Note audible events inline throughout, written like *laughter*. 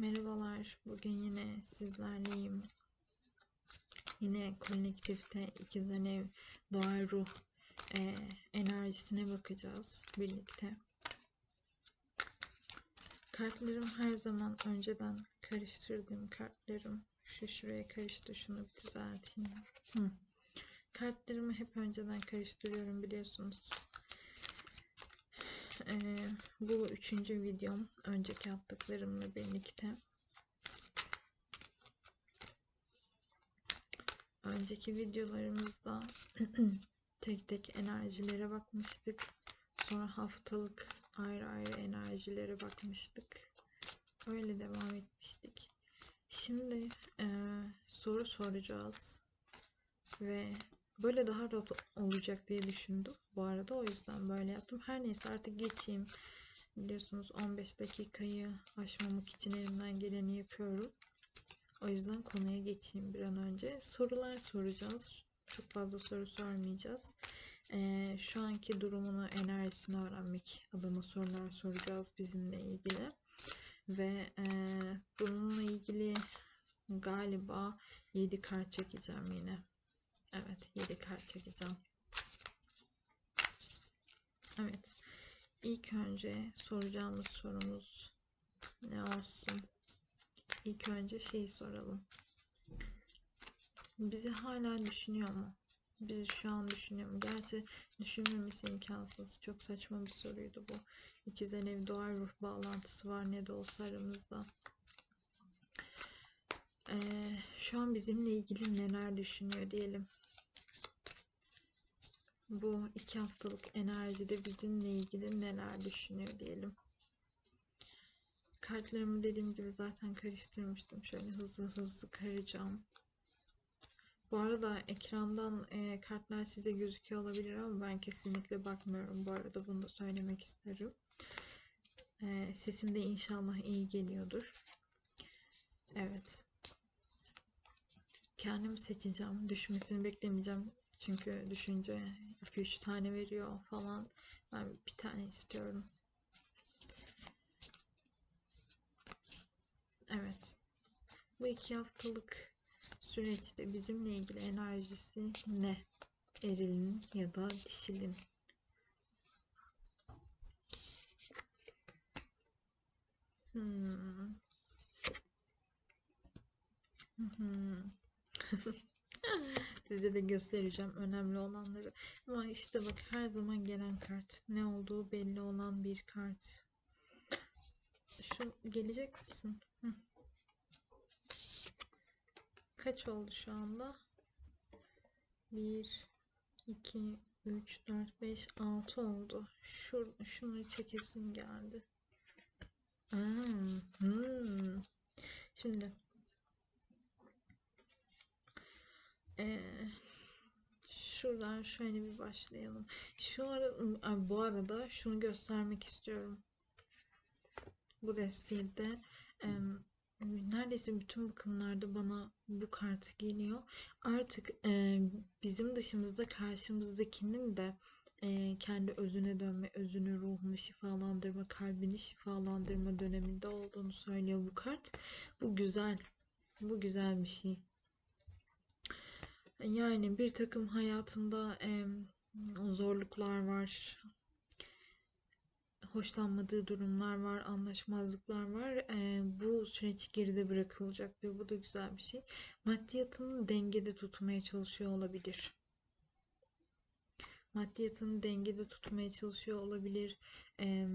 Merhabalar. Bugün yine sizlerleyim. Yine kolektifte ikizler ev doğa ruh e, enerjisine bakacağız birlikte. Kartlarım her zaman önceden karıştırdığım kartlarım. Şu şuraya karıştı. Şunu bir düzelteyim. Hı. Kartlarımı hep önceden karıştırıyorum biliyorsunuz. Ee, bu üçüncü videom. Önceki yaptıklarımla birlikte. Önceki videolarımızda *clears throat* tek tek enerjilere bakmıştık. Sonra haftalık ayrı ayrı enerjilere bakmıştık. Öyle devam etmiştik. Şimdi e, soru soracağız. Ve böyle daha rahat olacak diye düşündüm. Bu arada o yüzden böyle yaptım. Her neyse artık geçeyim. Biliyorsunuz 15 dakikayı aşmamak için elimden geleni yapıyorum. O yüzden konuya geçeyim bir an önce. Sorular soracağız. Çok fazla soru sormayacağız. Ee, şu anki durumunu, enerjisini öğrenmek adına sorular soracağız bizimle ilgili. Ve e, bununla ilgili galiba 7 kart çekeceğim yine. Evet 7 kart çekeceğim. Evet. İlk önce soracağımız sorumuz ne olsun? İlk önce şeyi soralım. Bizi hala düşünüyor mu? Bizi şu an düşünüyor mu? Gerçi düşünmemesi imkansız. Çok saçma bir soruydu bu. İkizler ev doğal ruh bağlantısı var ne de olsa aramızda. Ee, şu an bizimle ilgili neler düşünüyor diyelim. Bu iki haftalık enerjide bizimle ilgili neler düşünüyor diyelim. Kartlarımı dediğim gibi zaten karıştırmıştım. Şöyle hızlı hızlı karacağım. Bu arada ekrandan e, kartlar size gözüküyor olabilir ama ben kesinlikle bakmıyorum. Bu arada bunu da söylemek isterim. E, sesim de inşallah iyi geliyordur. Evet. Kendim seçeceğim. Düşmesini beklemeyeceğim. Çünkü düşünce 2-3 tane veriyor falan. Ben bir tane istiyorum. Evet. Bu iki haftalık süreçte bizimle ilgili enerjisi ne? Erilin ya da dişilin. Hmm. Hmm. *laughs* Size de göstereceğim önemli olanları. Ama işte bak her zaman gelen kart. Ne olduğu belli olan bir kart. Şu gelecek misin? Hı. Kaç oldu şu anda? 1 2 3 4 5 6 oldu. Şu şunu çekesim geldi. Hmm. Şimdi Ee, şuradan şöyle bir başlayalım. Şu ara, bu arada şunu göstermek istiyorum. Bu destilde e, neredeyse bütün bakımlarda bana bu kart geliyor. Artık e, bizim dışımızda karşımızdakinin de e, kendi özüne dönme, özünü, ruhunu şifalandırma, kalbini şifalandırma döneminde olduğunu söylüyor bu kart. Bu güzel. Bu güzel bir şey. Yani bir takım hayatında e, zorluklar var, hoşlanmadığı durumlar var, anlaşmazlıklar var. E, bu süreç geride bırakılacak ve bu da güzel bir şey. Maddiyatını dengede tutmaya çalışıyor olabilir. Maddiyatını dengede tutmaya çalışıyor olabilir. E,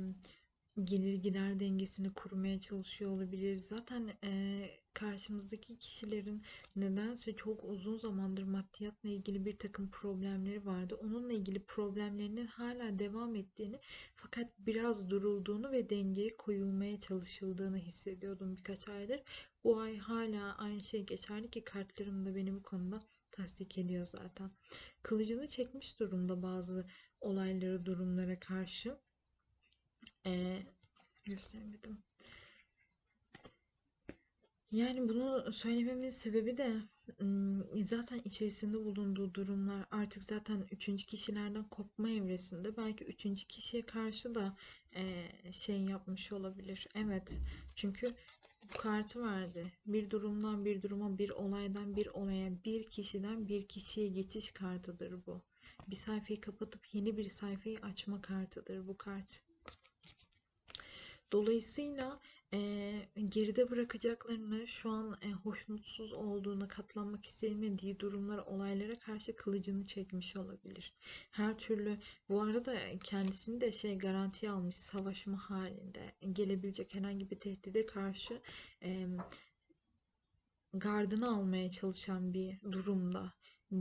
gelir gider dengesini kurmaya çalışıyor olabilir. Zaten e, karşımızdaki kişilerin nedense çok uzun zamandır maddiyatla ilgili bir takım problemleri vardı. Onunla ilgili problemlerinin hala devam ettiğini fakat biraz durulduğunu ve dengeye koyulmaya çalışıldığını hissediyordum birkaç aydır. Bu ay hala aynı şey geçerli ki kartlarım da beni bu konuda tasdik ediyor zaten. Kılıcını çekmiş durumda bazı olaylara, durumlara karşı. Ee, gösteremedim Yani bunu söylememin sebebi de zaten içerisinde bulunduğu durumlar artık zaten üçüncü kişilerden kopma evresinde belki üçüncü kişiye karşı da eee, şey yapmış olabilir. Evet çünkü bu kartı verdi. Bir durumdan bir duruma, bir olaydan bir olaya, bir kişiden bir kişiye geçiş kartıdır bu. Bir sayfayı kapatıp yeni bir sayfayı açma kartıdır bu kart. Dolayısıyla eee, geride bırakacaklarını şu an e, hoşnutsuz olduğuna, katlanmak istemediği durumlara, olaylara karşı kılıcını çekmiş olabilir. Her türlü bu arada kendisini de şey garantiye almış savaşma halinde gelebilecek herhangi bir tehdide karşı em, gardını almaya çalışan bir durumda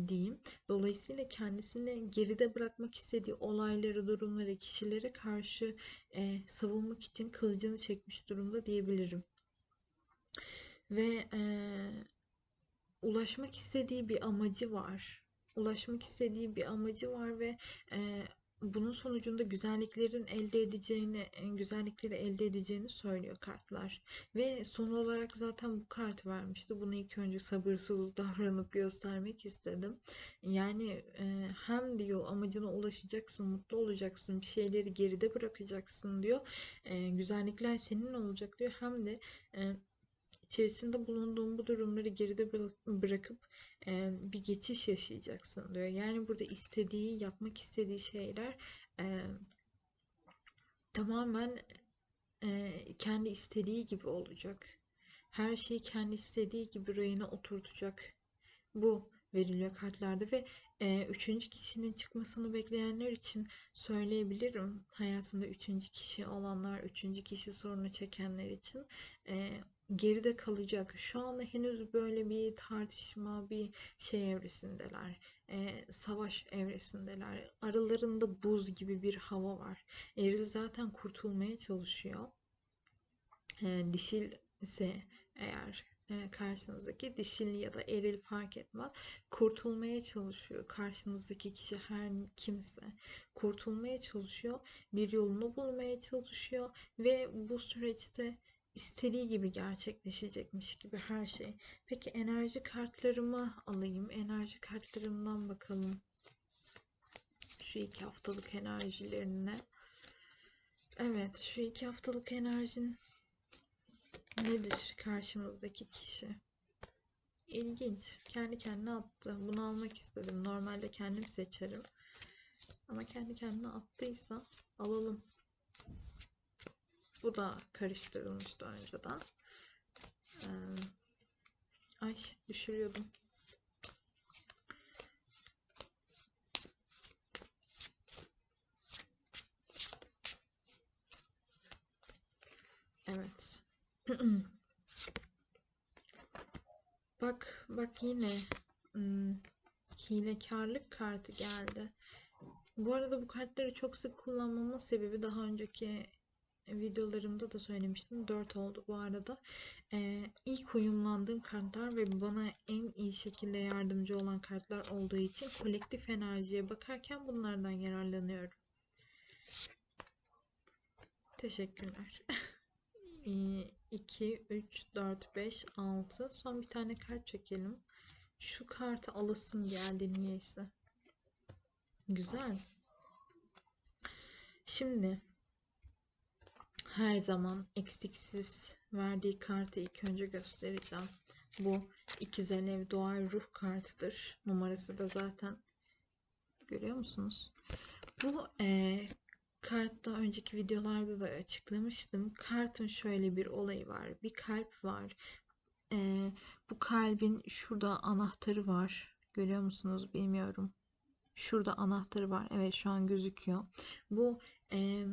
diyeyim. Dolayısıyla kendisini geride bırakmak istediği olayları, durumları, kişilere karşı e, savunmak için kılıcını çekmiş durumda diyebilirim. Ve e, ulaşmak istediği bir amacı var. Ulaşmak istediği bir amacı var ve e, bunun sonucunda güzelliklerin elde edeceğini, güzellikleri elde edeceğini söylüyor kartlar. Ve son olarak zaten bu kart vermişti. Bunu ilk önce sabırsız *laughs* davranıp göstermek istedim. Yani e, hem diyor amacına ulaşacaksın, mutlu olacaksın, bir şeyleri geride bırakacaksın diyor. E, güzellikler senin olacak diyor. Hem de e, içerisinde bulunduğun bu durumları geride bırakıp e, bir geçiş yaşayacaksın diyor. Yani burada istediği, yapmak istediği şeyler e, tamamen e, kendi istediği gibi olacak. Her şeyi kendi istediği gibi rayına oturtacak. Bu veriliyor kartlarda ve e, üçüncü kişinin çıkmasını bekleyenler için söyleyebilirim. Hayatında üçüncü kişi olanlar, üçüncü kişi sorunu çekenler için e, geride kalacak. Şu anda henüz böyle bir tartışma, bir şey evresindeler. E, savaş evresindeler. Aralarında buz gibi bir hava var. Eril zaten kurtulmaya çalışıyor. E, dişil ise eğer e, karşınızdaki dişil ya da eril fark etmez kurtulmaya çalışıyor. Karşınızdaki kişi her kimse kurtulmaya çalışıyor. Bir yolunu bulmaya çalışıyor ve bu süreçte istediği gibi gerçekleşecekmiş gibi her şey. Peki enerji kartlarımı alayım. Enerji kartlarımdan bakalım. Şu iki haftalık enerjilerine. Evet, şu iki haftalık enerjin nedir karşımızdaki kişi? İlginç. Kendi kendine attı. Bunu almak istedim. Normalde kendim seçerim. Ama kendi kendine attıysa alalım. Bu da karıştırılmıştı önceden. Ee, ay düşürüyordum. Evet. *clears throat* bak bak yine hmm, hilekarlık kartı geldi. Bu arada bu kartları çok sık kullanmamın sebebi daha önceki videolarımda da söylemiştim. 4 oldu bu arada. Ee, ilk uyumlandığım kartlar ve bana en iyi şekilde yardımcı olan kartlar olduğu için kolektif enerjiye bakarken bunlardan yararlanıyorum. Teşekkürler. 2, 3, 4, 5, 6. Son bir tane kart çekelim. Şu kartı alasım geldi niyeyse. Güzel. Şimdi her zaman eksiksiz verdiği kartı ilk önce göstereceğim. Bu ikiz alev doğal ruh kartıdır. Numarası da zaten görüyor musunuz? Bu e, kartta önceki videolarda da açıklamıştım. Kartın şöyle bir olayı var. Bir kalp var. E, bu kalbin şurada anahtarı var. Görüyor musunuz bilmiyorum. Şurada anahtarı var. Evet şu an gözüküyor. Bu e,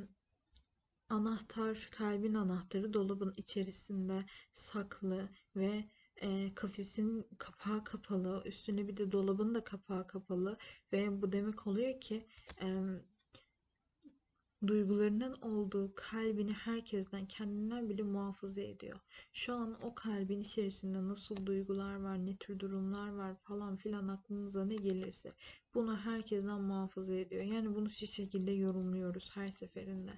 Anahtar, kalbin anahtarı dolabın içerisinde saklı ve e, kafesin kapağı kapalı. Üstüne bir de dolabın da kapağı kapalı ve bu demek oluyor ki e, duygularının olduğu kalbini herkesten kendinden bile muhafaza ediyor. Şu an o kalbin içerisinde nasıl duygular var, ne tür durumlar var falan filan aklınıza ne gelirse bunu herkesten muhafaza ediyor. Yani bunu şu şekilde yorumluyoruz her seferinde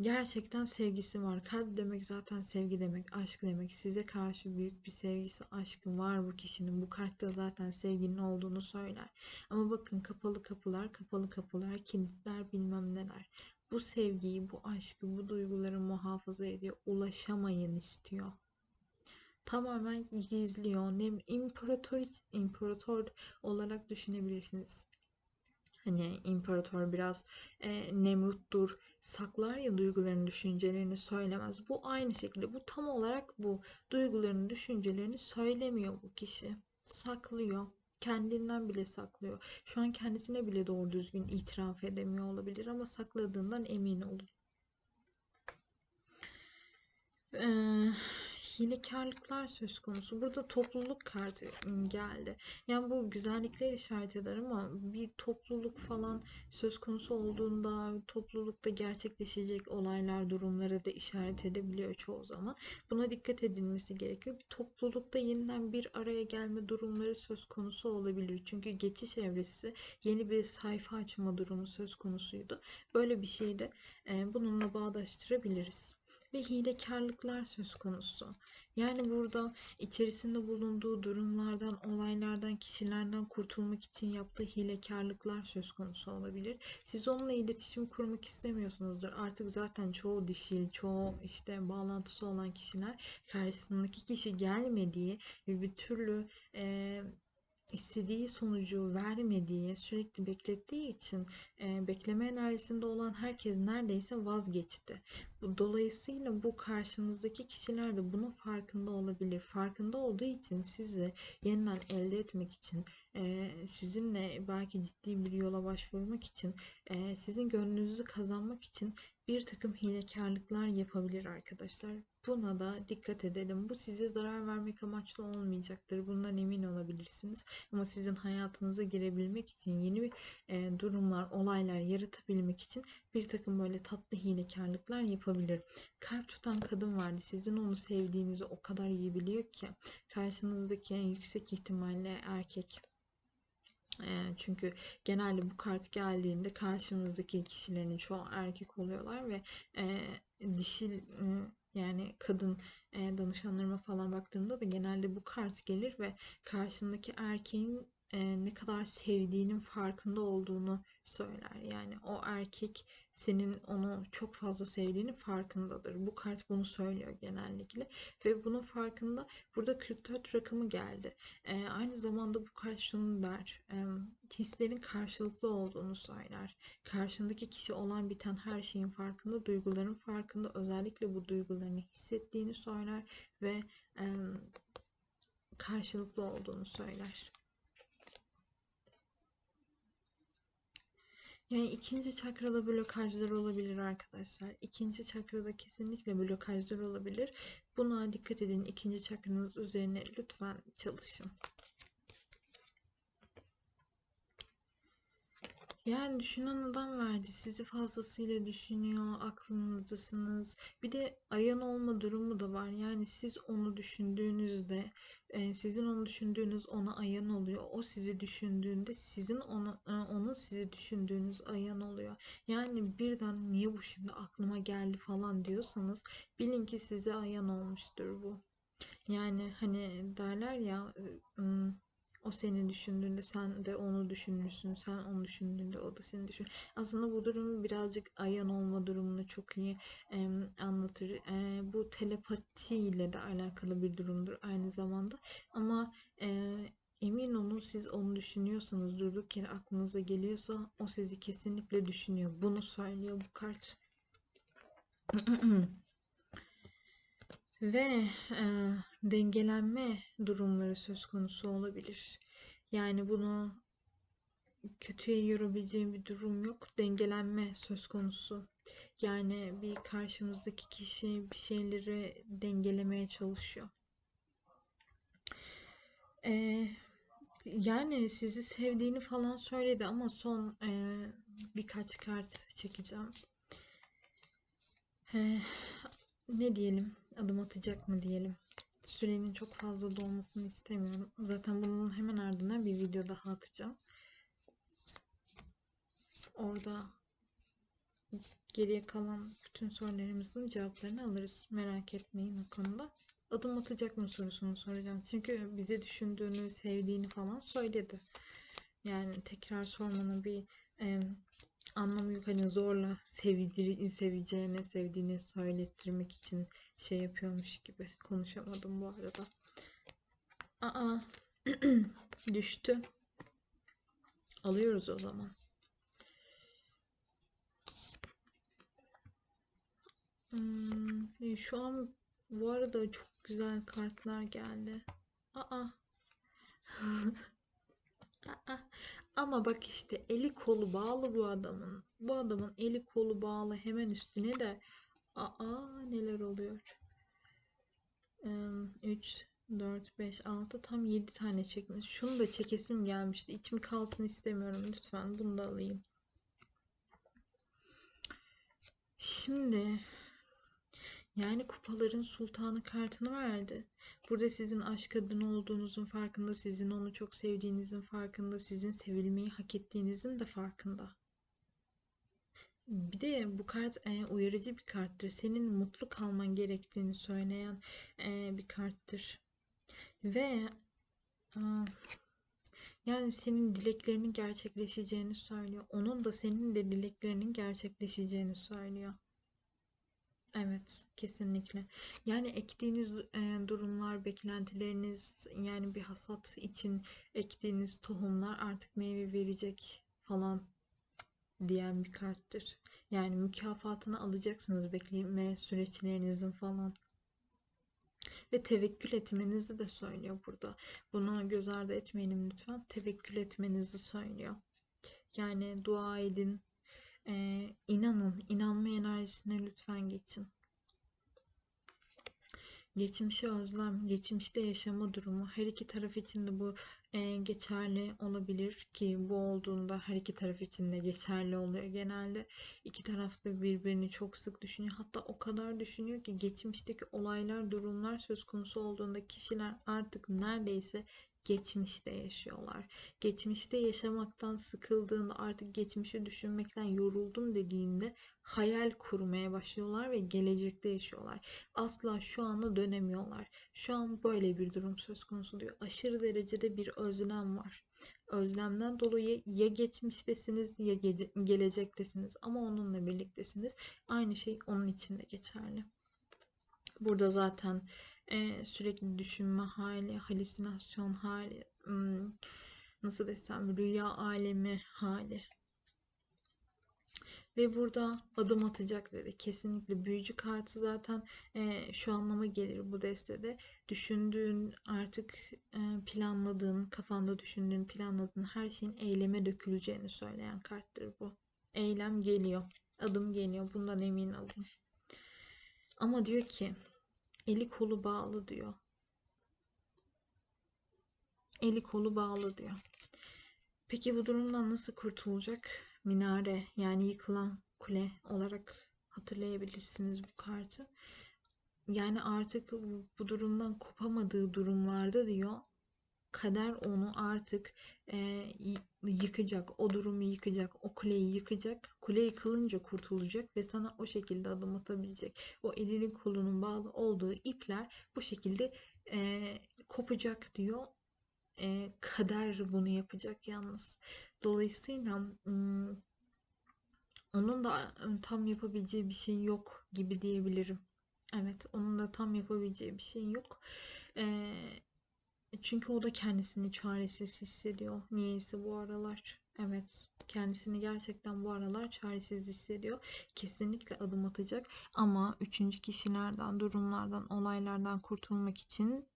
gerçekten sevgisi var. Kalp demek zaten sevgi demek, aşk demek. Size karşı büyük bir sevgisi, aşkı var bu kişinin. Bu kartta zaten sevginin olduğunu söyler. Ama bakın kapalı kapılar, kapalı kapılar, kilitler bilmem neler. Bu sevgiyi, bu aşkı, bu duyguları muhafaza ediyor. Ulaşamayın istiyor tamamen gizliyor. Ne imparator imparator olarak düşünebilirsiniz. Hani imparator biraz e, Nemrut'tur, saklar ya duygularını, düşüncelerini söylemez. Bu aynı şekilde, bu tam olarak bu duygularını, düşüncelerini söylemiyor bu kişi. Saklıyor. Kendinden bile saklıyor. Şu an kendisine bile doğru düzgün itiraf edemiyor olabilir ama sakladığından emin olun. Ee, hilekarlıklar söz konusu. Burada topluluk kartı geldi. Yani bu güzellikler işaret eder ama bir topluluk falan söz konusu olduğunda toplulukta gerçekleşecek olaylar, durumları da işaret edebiliyor çoğu zaman. Buna dikkat edilmesi gerekiyor. Bir toplulukta yeniden bir araya gelme durumları söz konusu olabilir. Çünkü geçiş evresi yeni bir sayfa açma durumu söz konusuydu. Böyle bir şeyi de bununla bağdaştırabiliriz ve hilekarlıklar söz konusu. Yani burada içerisinde bulunduğu durumlardan, olaylardan, kişilerden kurtulmak için yaptığı hilekarlıklar söz konusu olabilir. Siz onunla iletişim kurmak istemiyorsunuzdur. Artık zaten çoğu dişil, çoğu işte bağlantısı olan kişiler karşısındaki kişi gelmediği ve bir türlü e, istediği sonucu vermediği, sürekli beklettiği için e, bekleme enerjisinde olan herkes neredeyse vazgeçti. Dolayısıyla bu karşımızdaki kişiler de bunun farkında olabilir. Farkında olduğu için sizi yeniden elde etmek için, e, sizinle belki ciddi bir yola başvurmak için, e, sizin gönlünüzü kazanmak için bir takım hilekarlıklar yapabilir arkadaşlar. Buna da dikkat edelim. Bu size zarar vermek amaçlı olmayacaktır. Bundan emin olabilirsiniz. Ama sizin hayatınıza girebilmek için yeni bir e, durumlar, olaylar yaratabilmek için bir takım böyle tatlı hilekarlıklar yapabilir. Kalp tutan kadın vardı. Sizin onu sevdiğinizi o kadar iyi biliyor ki karşınızdaki yüksek ihtimalle erkek çünkü genelde bu kart geldiğinde karşımızdaki kişilerin çoğu erkek oluyorlar ve e, dişil yani kadın e, danışanlarıma falan baktığımda da genelde bu kart gelir ve karşındaki erkeğin e, ne kadar sevdiğinin farkında olduğunu söyler. Yani o erkek senin onu çok fazla sevdiğini farkındadır. Bu kart bunu söylüyor genellikle ve bunun farkında burada 44 rakamı geldi. E, aynı zamanda bu kart şunu der. E, hislerin karşılıklı olduğunu söyler. Karşındaki kişi olan biten her şeyin farkında, duyguların farkında, özellikle bu duygularını hissettiğini söyler ve e, karşılıklı olduğunu söyler. Yani ikinci çakrada blokajlar olabilir arkadaşlar. İkinci çakrada kesinlikle blokajlar olabilir. Buna dikkat edin. İkinci çakranız üzerine lütfen çalışın. Yani düşünen adam verdi. Sizi fazlasıyla düşünüyor. Aklınızdasınız. Bir de ayan olma durumu da var. Yani siz onu düşündüğünüzde e, sizin onu düşündüğünüz ona ayan oluyor. O sizi düşündüğünde sizin onu e, onun sizi düşündüğünüz ayan oluyor. Yani birden niye bu şimdi aklıma geldi falan diyorsanız bilin ki size ayan olmuştur bu. Yani hani derler ya ıı, o seni düşündüğünde sen de onu düşünürsün. Sen onu düşündüğünde o da seni düşün. Aslında bu durum birazcık ayan olma durumunu çok iyi e, anlatır. E, bu telepatiyle de alakalı bir durumdur aynı zamanda. Ama e, emin olun siz onu düşünüyorsanız durduk yere aklınıza geliyorsa o sizi kesinlikle düşünüyor. Bunu söylüyor bu kart. *clears throat* ve e, dengelenme durumları söz konusu olabilir. Yani bunu kötüye yorabileceğim bir durum yok. Dengelenme söz konusu. Yani bir karşımızdaki kişi bir şeyleri dengelemeye çalışıyor. Ee, yani sizi sevdiğini falan söyledi ama son e, birkaç kart çekeceğim. Ee, ne diyelim? Adım atacak mı diyelim? Sürenin çok fazla dolmasını istemiyorum. Zaten bunun hemen ardından bir video daha atacağım. Orada geriye kalan bütün sorularımızın cevaplarını alırız. Merak etmeyin o konuda. Adım atacak mı sorusunu soracağım. Çünkü bizi düşündüğünü, sevdiğini falan söyledi. Yani tekrar sormanın bir e, anlamı yok. Hani zorla sevdir, seveceğine, sevdiğini söylettirmek için şey yapıyormuş gibi. Konuşamadım bu arada. Aa, *clears throat* düştü. Alıyoruz o zaman. Hmm, şu an bu arada çok güzel kartlar geldi. Aa. *laughs* Aa. Ama bak işte eli kolu bağlı bu adamın. Bu adamın eli kolu bağlı hemen üstüne de aa neler oluyor. 3 4 5 6 tam 7 tane çekmiş. Şunu da çekesim gelmişti. İçim kalsın istemiyorum. Lütfen bunu da alayım. Şimdi yani kupaların sultanı kartını verdi. Burada sizin aşk adını olduğunuzun farkında, sizin onu çok sevdiğinizin farkında, sizin sevilmeyi hak ettiğinizin de farkında. Bir de bu kart e, uyarıcı bir karttır. Senin mutlu kalman gerektiğini söyleyen e, bir karttır. Ve e, yani senin dileklerinin gerçekleşeceğini söylüyor. Onun da senin de dileklerinin gerçekleşeceğini söylüyor. Evet, kesinlikle. Yani ektiğiniz e, durumlar, beklentileriniz, yani bir hasat için ektiğiniz tohumlar artık meyve verecek falan diyen bir karttır. Yani mükafatını alacaksınız bekleme süreçlerinizin falan. Ve tevekkül etmenizi de söylüyor burada. Bunu göz ardı etmeyelim lütfen. Tevekkül etmenizi söylüyor. Yani dua edin, ee, inanın, inanma enerjisine lütfen geçin. Geçmişe özlem, geçmişte yaşama durumu her iki taraf için de bu geçerli olabilir ki bu olduğunda her iki taraf için de geçerli oluyor genelde. İki taraf da birbirini çok sık düşünüyor. Hatta o kadar düşünüyor ki geçmişteki olaylar, durumlar söz konusu olduğunda kişiler artık neredeyse geçmişte yaşıyorlar. Geçmişte yaşamaktan sıkıldığında artık geçmişi düşünmekten yoruldum dediğinde hayal kurmaya başlıyorlar ve gelecekte yaşıyorlar. Asla şu anda dönemiyorlar. Şu an böyle bir durum söz konusu diyor. Aşırı derecede bir özlem var. Özlemden dolayı ya geçmiştesiniz ya ge- gelecektesiniz ama onunla birliktesiniz. Aynı şey onun için de geçerli. Burada zaten e, sürekli düşünme hali, halüsinasyon hali, nasıl desem rüya alemi hali. Ve burada adım atacak dedi. Kesinlikle büyücü kartı zaten e, şu anlama gelir bu destede. Düşündüğün artık e, planladığın, kafanda düşündüğün, planladığın her şeyin eyleme döküleceğini söyleyen karttır bu. Eylem geliyor. Adım geliyor. Bundan emin olun. Ama diyor ki Eli kolu bağlı diyor. Eli kolu bağlı diyor. Peki bu durumdan nasıl kurtulacak? Minare yani yıkılan kule olarak hatırlayabilirsiniz bu kartı. Yani artık bu durumdan kopamadığı durumlarda diyor kader onu artık e, yıkacak, o durumu yıkacak, o kuleyi yıkacak. Kule yıkılınca kurtulacak ve sana o şekilde adım atabilecek. O elinin kolunun bağlı olduğu ipler bu şekilde e, kopacak diyor. E, kader bunu yapacak yalnız. Dolayısıyla onun da tam yapabileceği bir şey yok gibi diyebilirim. Evet, onun da tam yapabileceği bir şey yok. Ee, çünkü o da kendisini çaresiz hissediyor. Niyeyse bu aralar. Evet. Kendisini gerçekten bu aralar çaresiz hissediyor. Kesinlikle adım atacak. Ama üçüncü kişilerden, durumlardan, olaylardan kurtulmak için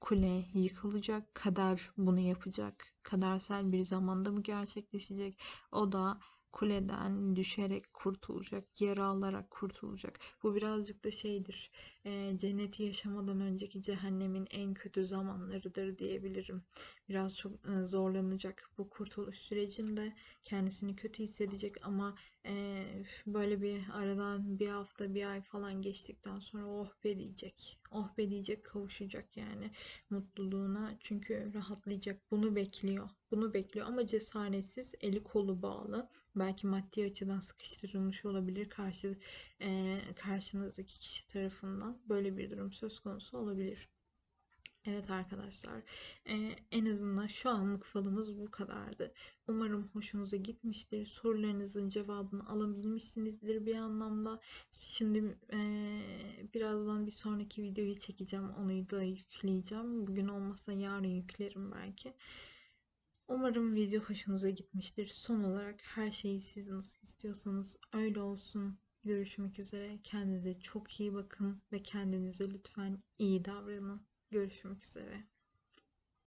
kule yıkılacak. Kader bunu yapacak. Kadersel bir zamanda mı gerçekleşecek? O da kuleden düşerek kurtulacak, yara alarak kurtulacak. Bu birazcık da şeydir. E, cenneti yaşamadan önceki cehennemin en kötü zamanlarıdır diyebilirim. Biraz çok e, zorlanacak bu kurtuluş sürecinde kendisini kötü hissedecek ama e, böyle bir aradan bir hafta bir ay falan geçtikten sonra oh be diyecek. Oh be diyecek kavuşacak yani mutluluğuna çünkü rahatlayacak bunu bekliyor. Bunu bekliyor ama cesaretsiz eli kolu bağlı. Belki maddi açıdan sıkıştırılmış olabilir karşı e, karşınızdaki kişi tarafından böyle bir durum söz konusu olabilir. Evet arkadaşlar, e, en azından şu anlık falımız bu kadardı. Umarım hoşunuza gitmiştir. Sorularınızın cevabını alabilmişsinizdir bir anlamda. Şimdi e, birazdan bir sonraki videoyu çekeceğim. Onu da yükleyeceğim. Bugün olmazsa yarın yüklerim belki. Umarım video hoşunuza gitmiştir. Son olarak her şeyi siz nasıl istiyorsanız öyle olsun. Görüşmek üzere. Kendinize çok iyi bakın ve kendinize lütfen iyi davranın. Görüşmek üzere.